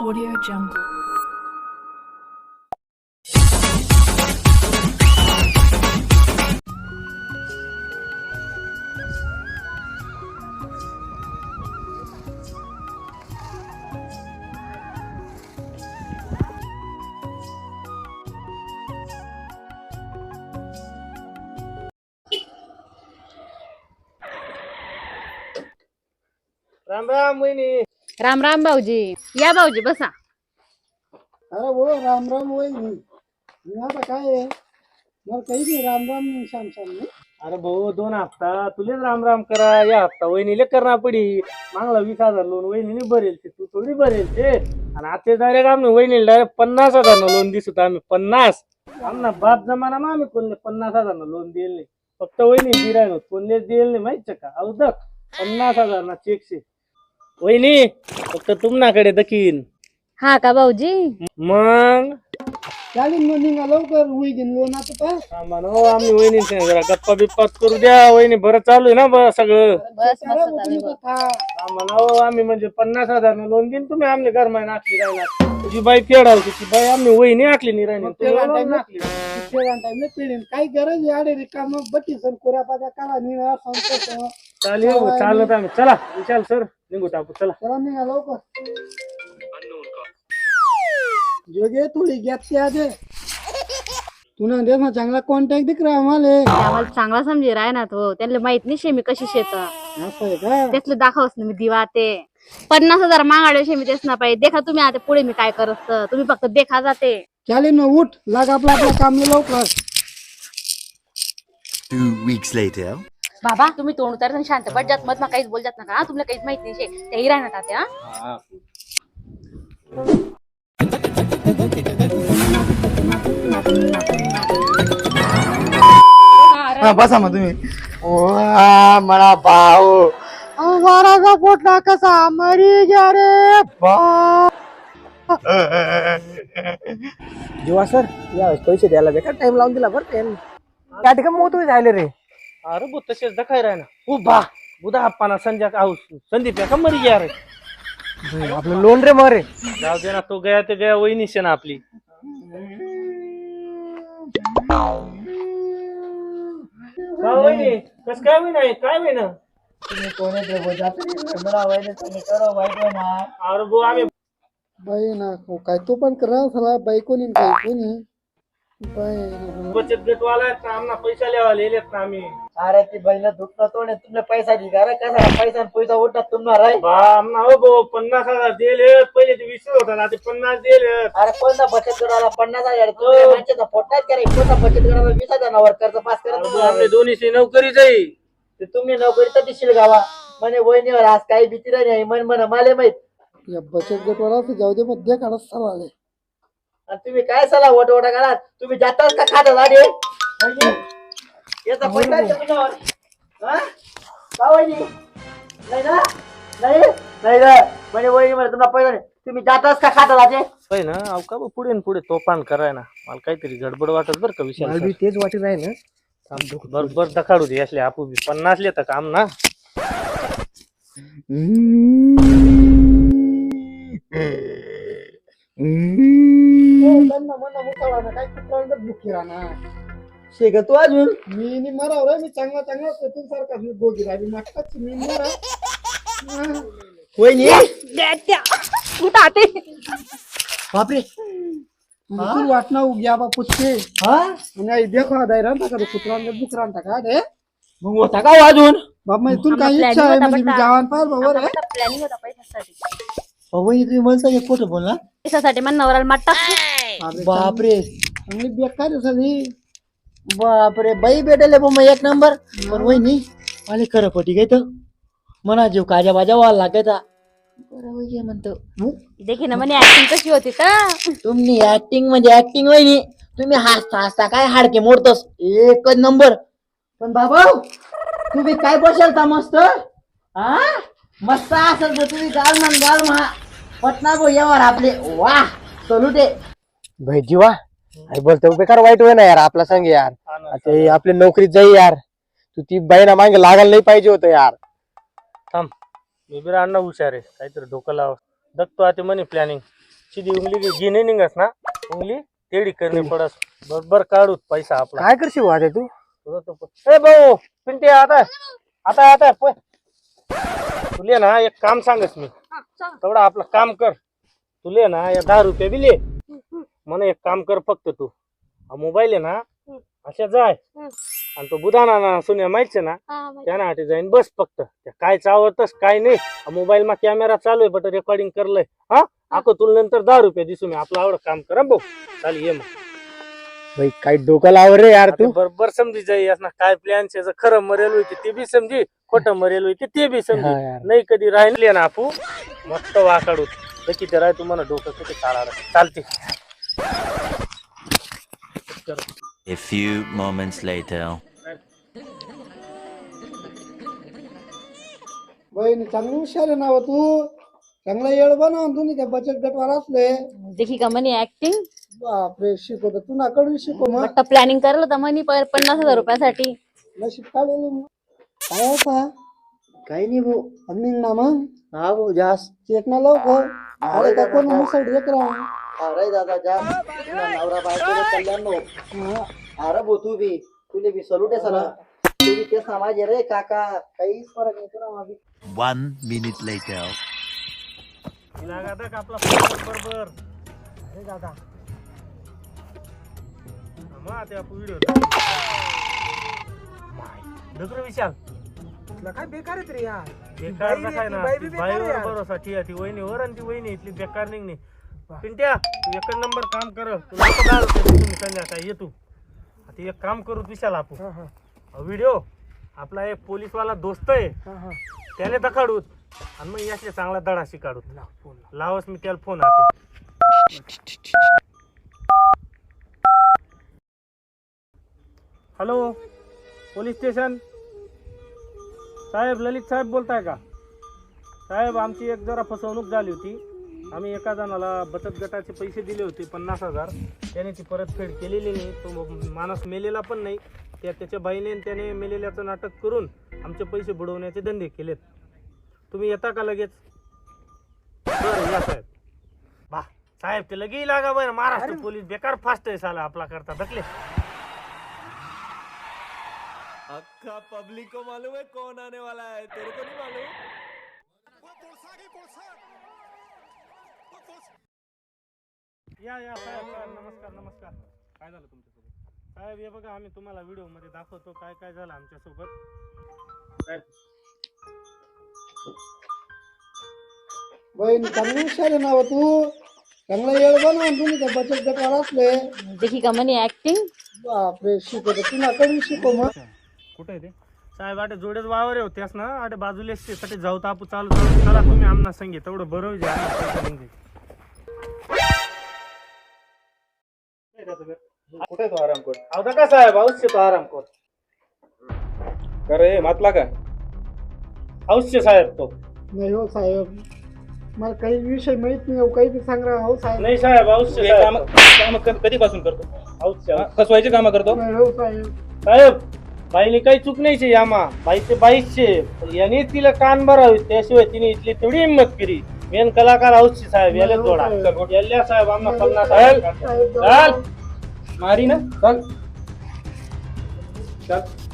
Audio Jungle. Ram Ram वहिनी राम राम भाऊजी या भाऊजी बसा. अरे वो राम राम वही नहीं यहाँ पर काय है मला काही नाही राम राम नाही श्याम श्याम नाही अरे भाऊ दोन हप्ता. तुलेच राम राम करा. या हप्ता वहिनीले करणा पडी. मागला वीस हजार लोन वहिनीने भरेल ते. तू थोडी भरेल ते. आणि आता डायरेक्ट आम्ही वहिनीला डायरेक्ट पन्नास हजार लोन दिसत आम्ही. पन्नास. आमना बाप जमाना मग आम्ही कोणले पन्नास हजार लोन दिले नाही. फक्त वहिनी दिराय कोणलेच दिले नाही. माहीत का? अवदक पन्नास हजार ना चेकशे वहिनी फक्त तुमनाकडे दखीन. हा का भाऊजी? मग? चालेल मग निघा लवकर उई घेऊन लोणाचं पास थांबा ना हो, आम्ही वहिनी जरा गप्पा बिप्पात करू द्या. वहिनी बरं चालू आहे ना बरं सगळं? बस मस्त ना हो, आम्ही म्हणजे पन्नास हजार लोन देईन. तुम्ही आमले घर माय नाकली राहिला. तुझी बाई फेडाल ती बाई. आम्ही वहिनी आखली नाही राहिली तुम्ही लोन टाइम काही गरज आहे अरे रिकाम बट्टी सण कोऱ्या पाद्या काढा निघा संतोष चालेल चालत आम्ही. चला विशाल सर निघू टाकू चला. चला निघा लवकर. जोगे थोडी गॅप आधे. तुला दे ना चांगला कॉन्टॅक्ट दिख रहा आम्हाला. ते आम्हाला चांगला समजे राय ना तो. त्यांना माहीत नाही शेमी कशी शेत. असं आहे का? त्यातलं दाखवस ना मी दिवा ते. पन्नास हजार मागाडे शेमी तेच ना पाहिजे. देखा तुम्ही आता पुढे मी काय करत. तुम्ही फक्त देखा जाते. चालेल ना उठ. लाग आपलं आपलं काम लवकर. Two weeks later. बाबा तुम्ही तोंड उतारत आणि शांत पट जात मत काहीच बोल जात नका. हा? तुम्हाला काहीच माहीत नाही शे. तेही राहणार तात्या हा? हा बसा मग तुम्ही. ओ मला भाऊ महाराजा पोटला कसा मरी जा रे जीवा सर यावेळेस पैसे द्यायला बेकार टाइम लावून दिला बरं त्यांनी. त्या ठिकाणी मोठ झाले रे. अरे बो तसेच दखाय राय ना उभा. बुधा अप्पाना संध्या आहो संदीप का मरी गया रे? आपलं लोन रे मरे. जाऊ दे ना तो गया ते गया वहिनीच आहे ना आपली. का वहिनी? कस काय होईना? काय होईना? अरे बो आम्ही बाई ना हो, काय तो पण करा सला बाई कोणी न बाई कोणी. बचत गट वाला आहेत ना आम्हाला पैसा लेवा लिहिलेत ना आम्ही. अरे ती बहिण दुखणं तोडे तुमने पैसा दिला रे कसा पैसा न पैसा उठत तुम्हाला रे बा आम्हाला हो बो पन्नास हजार दिले पहिले ते वीस होता ना ते पन्नास दिले अरे कोणता बचत गटाला पन्नास हजार? तुम्ही माणसाचा पोटात करे कोणता बचत गटाला वीस हजार कर्ज पास अरे तुम्हाला आमले दोन्ही नोकरी जाई ते तुम्ही नोकरी तर दिशील गावा. म्हणे वहिनीवर आज काही भीती नाही मन म्हण मला माहीत. या बचत गटवाला तर जाऊ दे मग दे काढा सला आले आणि तुम्ही काय सला वट वटा करा तुम्ही जाताच का खात झाडे याचा पैसा आहे तुमच्यावर. हा? का वहिनी? नाही ना? नाही? नाही ना? म्हणजे वहिनी म्हणे तुम्हाला पैसा नाही. तुम्ही जाताच का खात झाडे होय ना? अहो का बा पुढे न पुढे तोफान कराय ना? मला काहीतरी गडबड वाटत बरं का विषय तेच वाटत आहे ना. बरोबर दखाडू दे असले आपू बी. पन्नास लेता काम ना? ना काय कुत्रांगच बुकी राहणार. शेक तू अजून? मी नि मराव रे मी चांगला चांगला सतून सारखा मी गोगी राहिली. नाटकाच मी मरा वहिनी? बापरे. तू वाटना उग्या बा पुच्छे हा? नाही देखो दायरा ना का कुत्रांगच बुकरा टाका रे मग होता का हो अजून? बाप म्हणजे तुला काही इच्छा आहे म्हणजे मी बटा. गावान पाहिजे बरोबर आहे. प्लॅनिंग होता पैशासाठी. वहिनी तुम्ही म्हणता खोटं बोल ना पैशासाठी मन नवऱ्याला माट टाक अरे बापरे. चांगली बेकार आहे झाली. बापरे. बाई भेटले मग एक नंबर. पण वहिनी आले खरं पटी काय तर? म्हणा जीव काजा बाजा व्हायला लागायचा म्हणतो. देखी ना म्हणे ऍक्टिंग कशी होती तर? तुम्ही ऍक्टिंग म्हणजे ऍक्टिंग वहिनी. तुम्ही हसता हसता काय हाडके मोडतोस? एकच नंबर. पण बाबा तुम्ही काय बसाल मस्त? हा मस्त असेल तर तुम्ही गाल म्हण गाल म्हणा. पटना गो यावर आपले. वा चलू दे. भाई जीवा. अरे बोलतो बेकार वाईट होय ना यार आपला सांग यार. आता हे आपली नोकरीत जाई यार. तू ती बाईना मागे लागायला नाही पाहिजे होतं यार. थांब. मी बी अण्णा हुशार आहे. काहीतरी डोकं लाव. दखतो आता म्हणे प्लॅनिंग सीधी उंगली गिने निघस ना. उंगली तेडी करणे पडस बरोबर काढू पैसा आपला. काय करशील वाद तू? तुझं तो प- ए भाऊ पिंटे आता आता आता पळ. तुले ना एक काम सांगस मी. हा, चला. तेवढा आपलं काम कर. तुले ना या दहा रुपये दिले म्हणे एक काम कर फक्त तू. हा मोबाईल आहे ना अशा जाय. हम्म. आणि तो बुधाना ना सुन्या माहिती ना हा, माहिती. त्या ना जाईन बस फक्त. त्या काय चावतस काय नाही. मोबाईल मा कॅमेरा चालू आहे बट रेकॉर्डिंग करलंय. हा? आको तुला नंतर दहा रुपये दिसू मी आपलं आवड काम कर भाऊ. चालेल ये मग. भाई काही डोकं लावर रे यार आता तू बरोबर समजी जाई ना काय प्लॅन खरं मरेल होती ते बी समजी. खोटं मरेल होती ते बी हा समजी यार. नाही कधी राहिले ना आपू. मस्त वाकाडू नक्की ते राय तुम्हाला डोकं किती काढा चालते. A few moments later. बहीण चांगली हुशार आहे ना हो तू? चांगला येळ बनव तुम्ही त्या बचत गटवर असले. देखी का म्हणे ऍक्टिंग बापरे शिकवतो तू नाकडून शिकव मग. बट्ट प्लॅनिंग करलं होतं म्हणे प- पन्नास हजार रुपयासाठी. नशीब काय काही नाही भाऊ अंनिंग ना मग. हा भाऊ जास्त चेक ना लवकर. अरे का कोण मुसळ देत राहा अरे दादा तुला नवरा बायको कल्याण नो अरे भाऊ तू बी तुले बी सलूट आहे सला. तू बी ना माझे रे काका. काहीच फरक नाही तुला मागे. फोन बरोबर? अरे दादा. मग ते आपण व्हिडिओ दुसरं विशाल. काय बेकार आहे रे यार. बेकार नसाय ती ना? बाई ती बी बेकार आहे यार. ती वहिनीवर आणि ती वहिनी इथली बेकार निघणे. पिंट्या तू एक नंबर काम कर. तुला नको दहा रुपये देतो मी संध्याकाळी ये तू. आता एक काम करू विशाल आपण हा, हा, व्हिडिओ आपला एक पोलीसवाला दोस्त आहे. हा, हा. त्याने दखाडूत आणि मग याचे चांगला दडाशी काढूत लाव फोन लाव. लावस मी त्याला फोन आते हॅलो पोलीस स्टेशन? साहेब ललित साहेब बोलताय का? साहेब आमची एक जरा फसवणूक झाली होती. आम्ही एका जणाला बचत गटाचे पैसे दिले होते पन्नास हजार. त्याने ती परतफेड केलेली नाही. तो माणूस मेलेला पण नाही. त्या त्याच्या बाईने त्याने मेलेल्याचं नाटक करून आमचे पैसे बुडवण्याचे धंदे केलेत. तुम्ही येता का लगेच? बरं या साहेब. बा साहेब ते लगे लागा बरं. महाराष्ट्र पोलीस बेकार फास्ट आहे साला आपला करता. धकले. अक्का पब्लिक को मालूम है कौन आने वाला है तेरे को नहीं मालूम? या या साहेब साहेब नमस्कार नमस्कार. काय झालं तुमच्यासोबत? साहेब हे बघा आम्ही तुम्हाला व्हिडिओमध्ये दाखवतो काय काय झालं आमच्यासोबत. साहेब बहीण चांगली हुशार आहे ना हो तू? चांगला येळ बनव तुम्ही त्या बचत गटवर असले. देखी का म्हणे ऍक्टिंग बापरे शिकवतो. तू नाकडून शिकव मग? कुठे आहे ते? साहेब आटे जोडेच वावर होत्यास ना. आटे बाजूला साठी जाऊ तापू चालू चालू चला तुम्ही आमना संगीत तेवढं बरं होईल. आम्हाला पैसे कुठे तो आराम कर अहो का साहेब अवश्य तो आराम कर अरे मातला का? अवश्य साहेब तो. नाही हो साहेब. मला काही विषय माहीत नाही हो काही बी सांग राहा हो साहेब. नाही साहेब अवश्य हे साहेब काम कधीपासून करतो? अवश्य हा, फसवायचे काम करतो? नाही हो साहेब. साहेब बाईने काही चूक नाही शे यामा. बाईचे बाईचे याने तिला कान भरावी त्याशिवाय तिने इथली तेवढी हिंमत केली. मेन कलाकार अवश्य साहेब याला हो जोडा. साहेब. याल्या साहेब आम्हाला पन्नास साहेब. हजार साहेब चाल. मारी ना चल चल